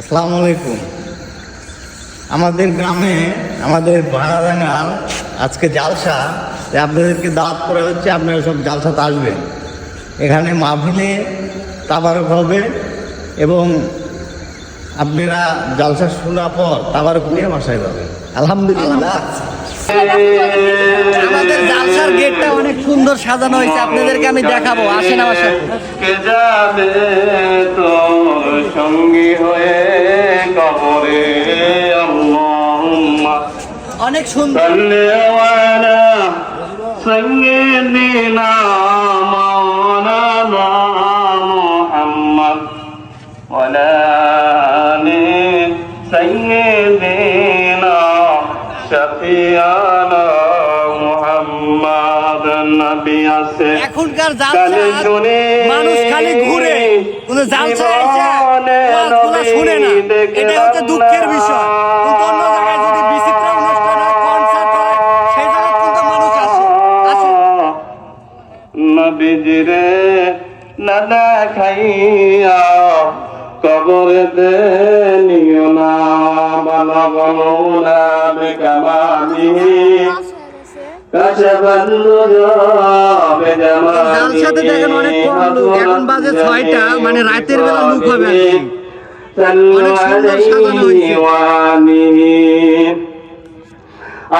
আসসালামু আলাইকুম আমাদের গ্রামে, আমাদের ভাড়ারাঙ্গাল আজকে জালসা আপনাদেরকে দাওয়াত করা হচ্ছে, আপনারা সব জালসাতে আসবেন। এখানে মাহফিলে তাবারক হবে এবং আপনারা জালসা শোনার পর তাবারক নিয়ে বাসায় যাবেন। আলহামদুলিল্লাহ। আমাদের জালসার গেটটা অনেক সুন্দর সাজানো হয়েছে, আপনাদেরকে আমি দেখাবো, আসেন আমার সঙ্গী? অনেক সুন্দর। মাওলানা মুহাম্মদ। শাফিয়ানা মুহাম্মদ নবী আছে এখনকার জালসা মানুষ খালি ঘুরে জালসা শুনে না। এটা হচ্ছে দুঃখের বিষয়। নবীজিরে না দেখাইয়া কবরেতে নিও না বালা বলুনা বেকামানি। কাশাবান নুজুবে জামানি দেখেন অনেক কম লোক, এখন বাজে ছয়টা, মানে রাতের বেলা লোক হবে অনেক সুন্দর সাজানো হয়েছে।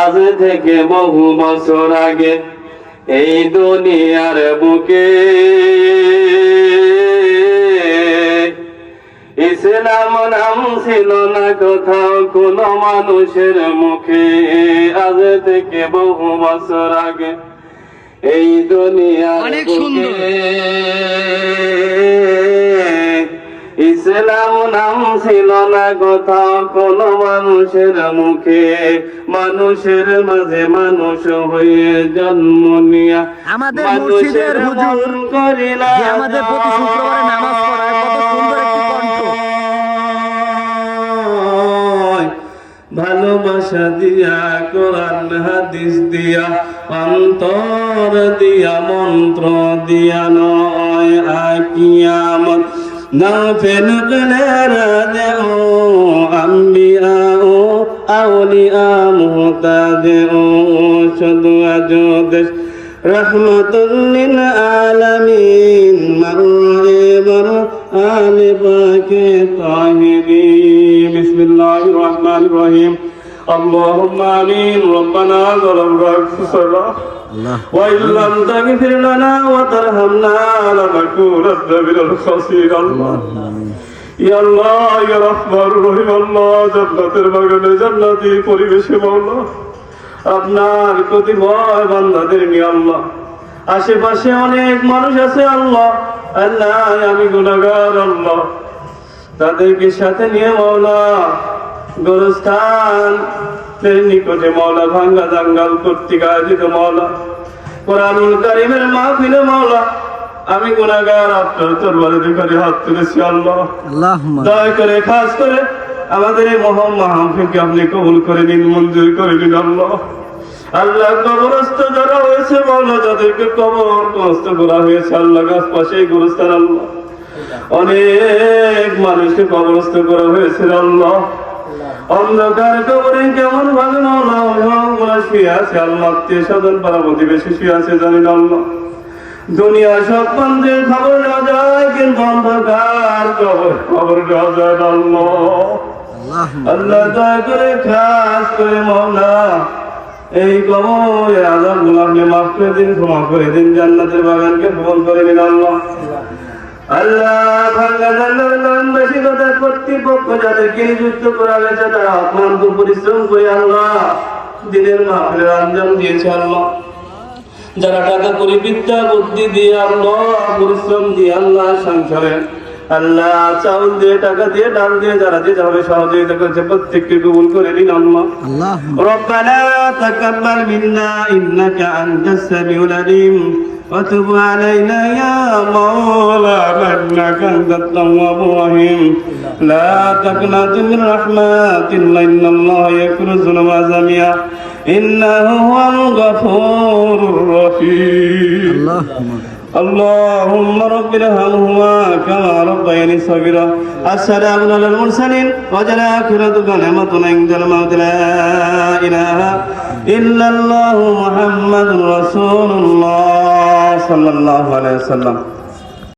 আজ থেকে বহু বছর আগে এই দুনিয়ার বুকে ইসলাম নাম ছিল না কোথাও কোন মানুষের মুখে আজ থেকে বহু বছর আগে এই দুনিয়ার অনেক সুন্দর। বুকে ইসলাম নাম ছিল না কোথাও কোন মানুষের মুখে মানুষের মাঝে মানুষ হয়ে জন্ম নিয়া। আমাদের মসজিদের হুজুর করিলা আমাদের প্রতি শুক্রবারে নামাজ পড়ায় কত সুন্দর একটি কণ্ঠ। ভালোবাসা দিয়া কোরআন হাদিস দিয়া অন্তর দিয়া মন্ত্র দিয়া নয় আকিয়ামত না ফেন দেও আম্বিয়া ও আউলিয়া মুহতাদে ও শুধু আজ দেশ। রহমতুল্লিল আলামিন মারইবার আলে পাকে তাহিরিন। বিসমিল্লাহির রহমানির রহিম। اللهم آمين ربنا ظلمنا أنفسنا وإن لم تغفر لنا وترحمنا لنكونن من الخاسرين الله ইয়া আল্লাহ ইয়া রহমান রহিম আল্লাহ জান্নাতের বাগানে জান্নাতি পরিবেশে মাওলা আপনার কতিপয় বান্দাদের নিয়ে আল্লাহ আশেপাশে অনেক মানুষ আছে আল্লাহ আল্লাহ আমি গুণাগার আল্লাহ তাদেরকে সাথে নিয়ে মাওলা গোরস্থান। নিকটে মাওলা ভাঙ্গা জাঙ্গাল কর্তৃক আয়োজিত মাওলা কোরআনুল কারিমের মাহফিলে মাওলা আমি গুণাগার আপনার তরবারে দুখানে হাত তুলেছি আল্লাহ। দয়া করে খাস করে আমাদের এই মহান মাহফিলকে আপনি কবুল করে নিন মঞ্জুর করে নিন আল্লাহ। আল্লাহ কবরস্থ যারা হয়েছে বলো যাদেরকে কবর কষ্ট করা হয়েছে আল্লাহ গাছ পাশে গুরুস্থান আল্লাহ। অনেক মানুষকে কবরস্থ করা হয়েছে আল্লাহ। অন্ধকার কবরে কেমন শুয়ে আছে আল্লাহ আত্মীয় স্বজন পাড়া প্রতিবেশী শুয়ে আছে জানি না আল্লাহ। দুনিয়া সব বন্ধের খবর না যায় কিন্তু অন্ধকার খবর খবর না যায় আল্লাহ। আল্লাহ দয়া করে খাস করে এই কবরে আজাব গুলামকে মাফ করে দিন ক্ষমা করে দিন জান্নাতের বাগানকে ভ্রমণ করে দিন আল্লাহ। আল্লাহ কর্তৃপক্ষ যাদেরকে নিযুক্ত করা হয়েছে তারা অক্লান্ত পরিশ্রম করে আল্লাহ। দিনের মাহফিলের আঞ্জাম দিয়েছে আল্লাহ। যারা টাকা করে বিদ্যা বুদ্ধি দিয়ে আল্লাহ পরিশ্রম দিয়ে আল্লাহ সংসারে আল্লাহ চাউল দিয়ে টাকা দিয়ে ডাল দিয়ে যারা যে যাবে সহযোগিতা করছে প্রত্যেককে কবুল করে দিন আল্লাহ। রব্বানা তাকাব্বাল মিন্না ইন্নাকা আনতাস সামিউল আলিম। فتب علينا يا مولانا إنك أنت التواب الرحيم. لا تقنط من رحمة الله إن الله يغفر الذنوب جميعا إنه هو الغفور الرحيم. اللهم رب ارحمهما كما ربياني صغيرا السلام على المرسلين وجل آخرتك نعمة عند الموت لا إله إلا الله محمد رسول الله صلى الله عليه وسلم